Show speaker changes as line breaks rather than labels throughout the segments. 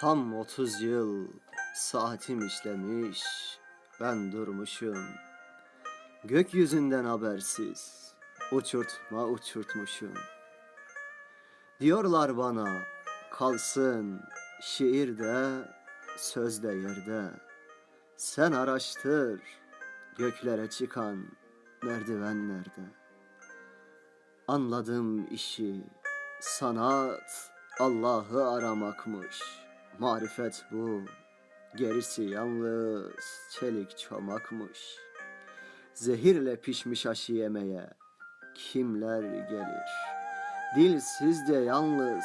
Tam 30 yıl saatim işlemiş, ben durmuşum. Gökyüzünden habersiz, uçurtma uçurtmuşum. Diyorlar bana, kalsın şiirde, sözde yerde. Sen araştır, göklere çıkan merdivenlerde. Anladım işi, sanat Allah'ı aramakmış. Marifet bu, gerisi yalnız çelik çomakmış. Zehirle pişmiş aşı yemeye kimler gelir? Dilsiz de yalnız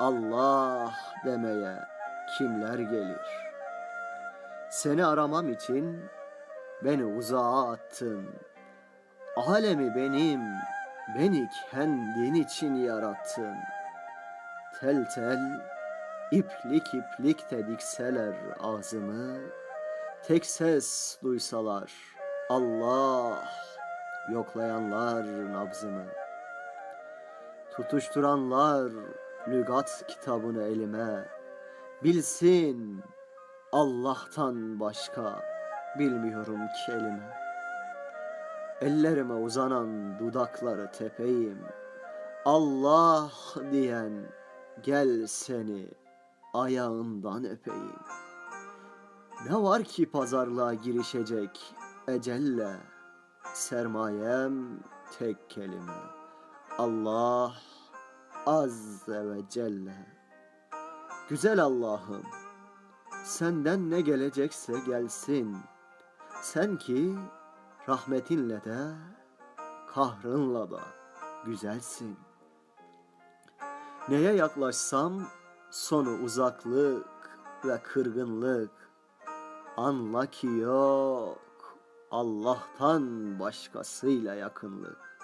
Allah demeye kimler gelir? Seni aramam için beni uzağa attın. Alemi benim, beni kendin için yarattın. Tel tel, iplik iplik de dikseler ağzımı, tek ses duysalar Allah, yoklayanlar nabzımı. Tutuşturanlar lügat kitabını elime, bilsin Allah'tan başka bilmiyorum kelime. Ellerime uzanan dudakları tepeyim. Allah diyen gel seni ayağından öpeyim. Ne var ki pazarlığa girişecek ecelle sermayem tek kelime. Allah azze ve celle. Güzel Allah'ım senden ne gelecekse gelsin. Sen ki rahmetinle de kahrınla da güzelsin. Neye yaklaşsam sonu uzaklık ve kırgınlık. Anla ki yok Allah'tan başkasıyla yakınlık.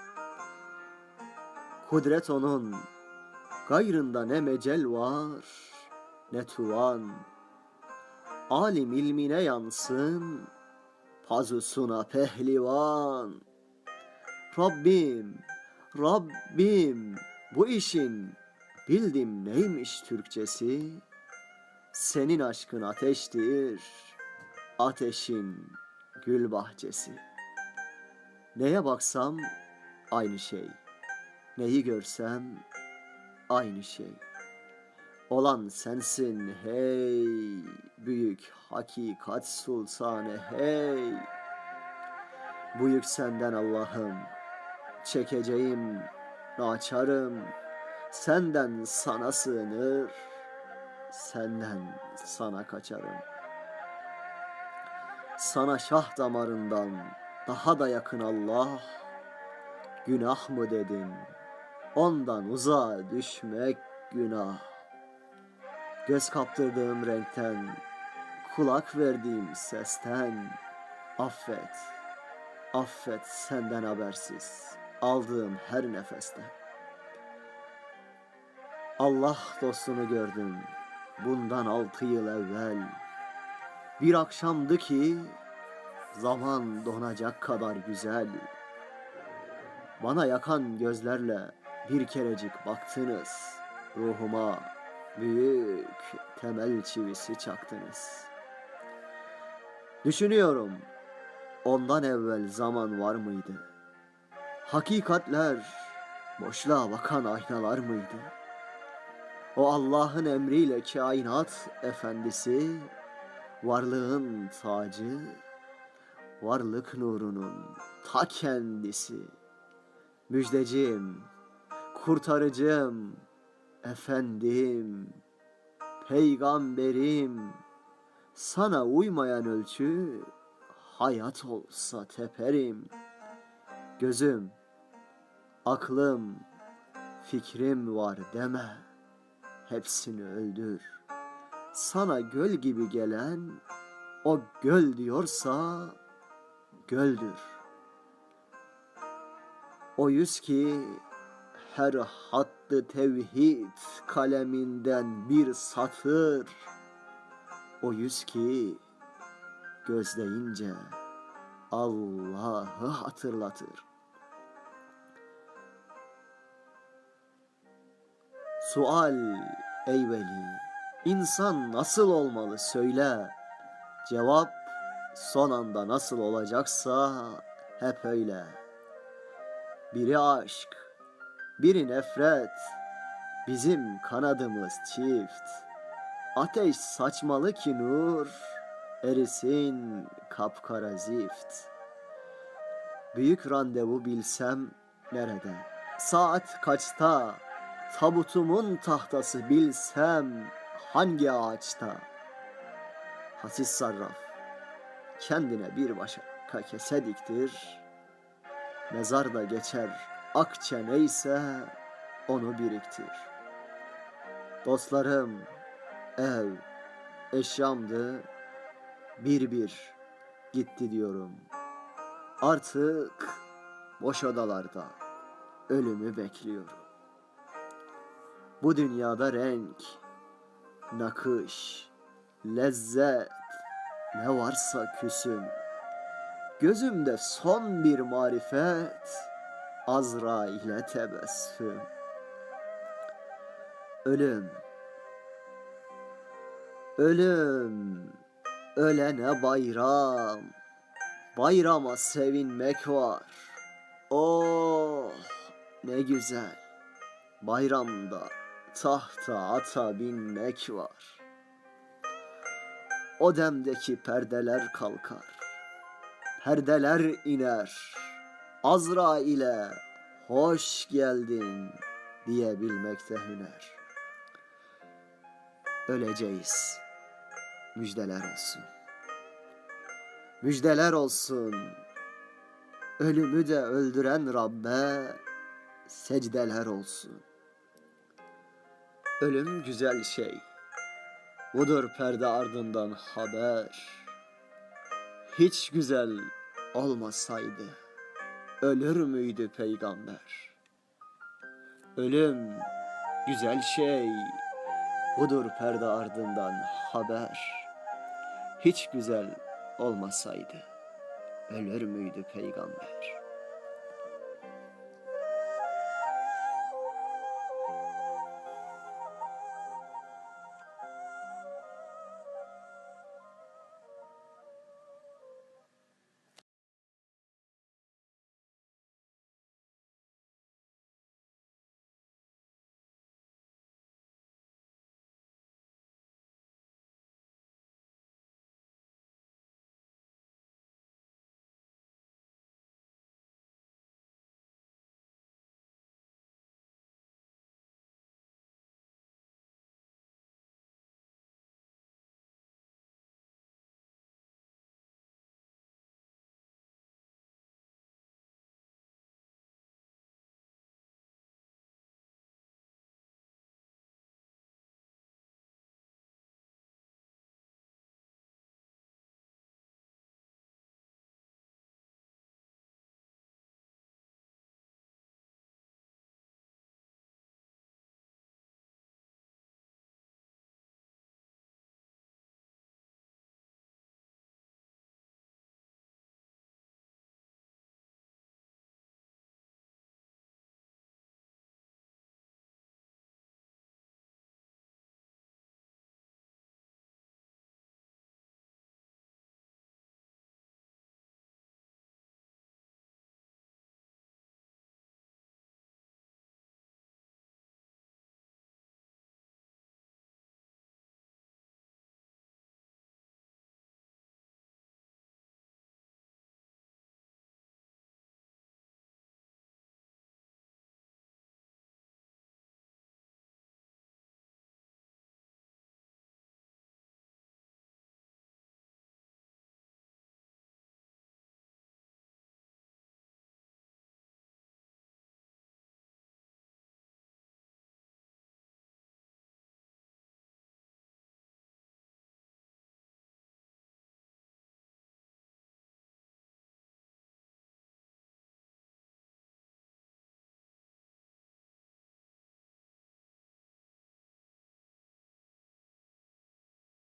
Kudret onun, gayrında ne mecel var ne tuvan. Alim ilmine yansın, pazusuna pehlivan. Rabbim, Rabbim bu işin bildim neymiş Türkçesi? Senin aşkın ateştir, ateşin gül bahçesi. Neye baksam aynı şey, neyi görsem aynı şey. Olan sensin hey, büyük hakikat sultanı hey. Bu yük senden Allah'ım, çekeceğim, naçarım. Senden sana sığınır, senden sana kaçarım. Sana şah damarından daha da yakın Allah, günah mı dedin? Ondan uzağa düşmek günah. Göz kaptırdığım renkten, kulak verdiğim sesten, affet, affet senden habersiz, aldığım her nefeste. Allah dostunu gördüm bundan altı yıl evvel. Bir akşamdı ki zaman donacak kadar güzel. Bana yakan gözlerle bir kerecik baktınız. Ruhuma büyük temel çivisi çaktınız. Düşünüyorum ondan evvel zaman var mıydı? Hakikatler boşluğa bakan aynalar mıydı? O Allah'ın emriyle kainat efendisi, varlığın tacı, varlık nurunun ta kendisi. Müjdecim, kurtarıcım, efendim, peygamberim, sana uymayan ölçü hayat olsa teperim. Gözüm, aklım, fikrim var deme.'' Hepsini öldür. Sana göl gibi gelen o göl diyorsa göldür. O yüz ki her hattı tevhid kaleminden bir satır. O yüz ki gözleyince Allah'ı hatırlatır. Sual ey veli İnsan nasıl olmalı söyle. Cevap son anda nasıl olacaksa hep öyle. Biri aşk, biri nefret. Bizim kanadımız çift. Ateş saçmalı ki nur, erisin kapkara zift. Büyük randevu bilsem nerede? Saat kaçta? Tabutumun tahtası bilsem hangi ağaçta? Hasis sarraf kendine bir başka kese diktir. Mezarda geçer akçe neyse onu biriktir. Dostlarım ev eşyamdı bir bir gitti diyorum. Artık boş odalarda ölümü bekliyorum. Bu dünyada renk, nakış, lezzet ne varsa küsüm. Gözümde son bir marifet, Azra ile tebessüm. Ölüm, ölüm, ölene bayram, bayrama sevinmek var. Oh, ne güzel, bayramda tahta ata binmek var. O demdeki perdeler kalkar. Perdeler iner. Azra ile hoş geldin diyebilmekte hüner. Öleceğiz. Müjdeler olsun. Müjdeler olsun. Ölümü de öldüren Rabbe secdeler olsun. Ölüm güzel şey. Budur perde ardından haber. Hiç güzel olmasaydı ölür müydü peygamber? Ölüm güzel şey. Budur perde ardından haber. Hiç güzel olmasaydı ölür müydü peygamber?